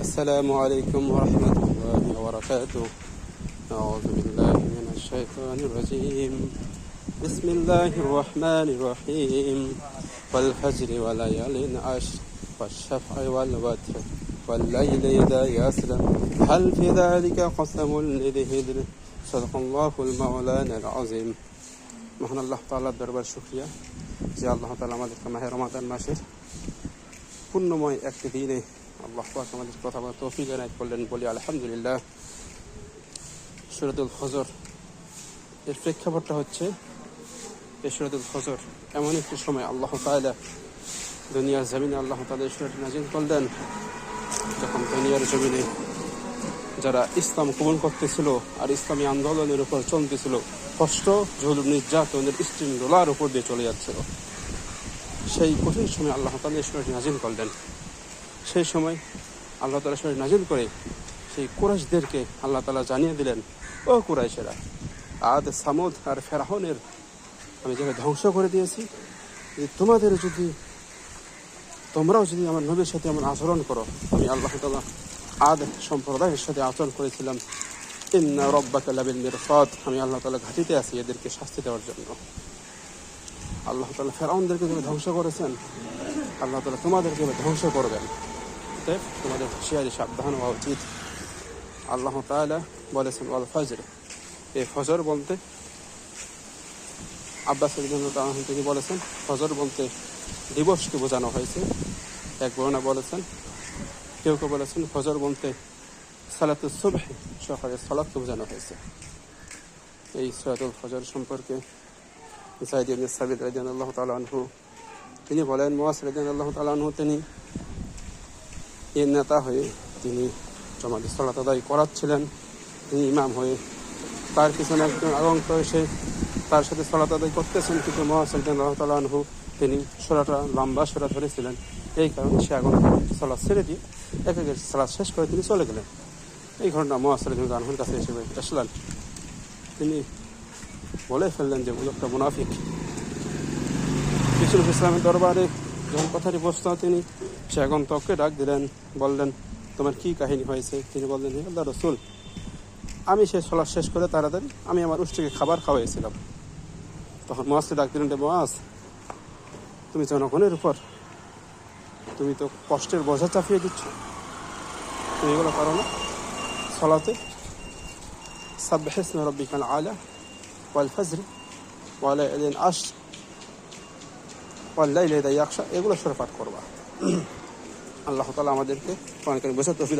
السلام عليكم ورحمة الله وبركاته أعوذ بالله من الشيطان الرجيم بسم الله الرحمن الرحيم والفجر وليال عشر والشفع والوتر والليل إذا يسر هل في ذلك قسم لذي هدر صدق الله المولانا العظيم মহান আল্লাহ তাআলার দরবার শুকরিয়া যে আল্লাহ তাআলা আমাদেরকে মাহে রমাদান মাসের পুণ্যময় একটি দিনে আল্লাহ আমাদের কথা বলা তৌফিক করলেন, বলি আলহামদুলিল্লাহ। ফজর, এর প্রেক্ষাপটটা হচ্ছে এই এমন একটি সময় আল্লাহ দুনিয়ার জমিনে আল্লাহ এই নাজিল করলেন, যখন দুনিয়ার জমিনে যারা ইসলাম কবুল করতেছিল আর ইসলামী আন্দোলনের উপর চলতেছিল, কষ্ট, জুলুম নির্যাতনের স্টিম ডোলার উপর দিয়ে চলে যাচ্ছিল। সেই কঠিন সময় আল্লাহ তালা সুরাটি নাজিল করলেন। সেই সময় আল্লাহ তালা সুরাটি নাজিল করে সেই কুরাইশদেরকে আল্লাহ তালা জানিয়ে দিলেন, ও কুরাইশেরা আদ সামুদ আর ফেরাহনের আমি যাকে ধ্বংস করে দিয়েছি যে তোমাদের যদি, তোমরাও যদি আমার নবীর সাথে আমার আচরণ করো, আমি আল্লাহ তালা আদ সম্প্রদায়ের সাথে আচরণ করেছিলাম। ইন্না রব্বাকা লাবিল মিরসাদ, আমি আল্লাহ তালা ঘাটিতে আছি এদেরকে শাস্তি দেওয়ার জন্য। আল্লাহ তালা ফেরাউনদেরকে তুমি ধ্বংস করেছেন, আল্লাহ তালা তোমাদেরকে ধ্বংস করবেন। তাই তোমাদের হুঁশিয়ারি, সাবধান হওয়া উচিত। আল্লাহ তালা বলেছেন, ওয়াল ফজর। এই ফজর বলতে আব্বাস তিনি বলেছেন, ফজর বলতে দিবসকে বোঝানো হয়েছে। এক বর্ণা বলেছেন, কেউ কেউ বলেছেন, ফজর বলতে সালাতুল সুবহ সকালে সালাতকে বোঝানো হয়েছে। এই সৈয়দুল ফজর সম্পর্কে সাইদ সাবিদ রাদিয়াল্লাহ তাআলা আনহু তিনি বলেন মুয়াস রাদিয়াল্লাহ তাআলা আনহু তিনি এর নেতা হয়ে তিনি জমাতে সালাত আদায় করাচ্ছিলেন। তিনি ইমাম হয়ে তার পিছনে একজন আগন্ত এসে তার সাথে সালাত আদায় করতেছেন কিন্তু তাআলা আনহু তিনি সোরাটা লম্বা সোরা ধরেছিলেন। এই কারণে সে আগুন সালাদ ছেড়ে দিয়ে এক একের সালাদ শেষ করে তিনি চলে গেলেন। এই ঘটনা মহাসাল আনহুর কাছে এসে আসলেন তিনি বলে ফেললেন যে লোকটা মুনাফিক। কিছু ইসলামের দরবারে যখন কথাটি বসত তিনি সে আগন্তককে ডাক দিলেন, বললেন, তোমার কি কাহিনী হয়েছে? তিনি বললেন, হে আল্লাহ রসুল, আমি সে সলাদ শেষ করে তাড়াতাড়ি আমি আমার উষ্টিকে খাবার খাওয়াইছিলাম। তখন মহাজকে ডাক দিলেন মহাজ, তুমি জনগণের উপর, তুমি তো কষ্টের বোঝা চাপিয়ে দিচ্ছ। তুমি এগুলো পারো না। সলাতে সাব্বাহ ইসমে রব্বিকাল আলা ওয়াল ফজর ওয়ালা এদিন আশ ওয়াল্লাইল ইদা ইয়াকশা এগুলো সরে পাঠ করবা। আল্লাহ তালা আমাদেরকে অনেক বসে তৌফিক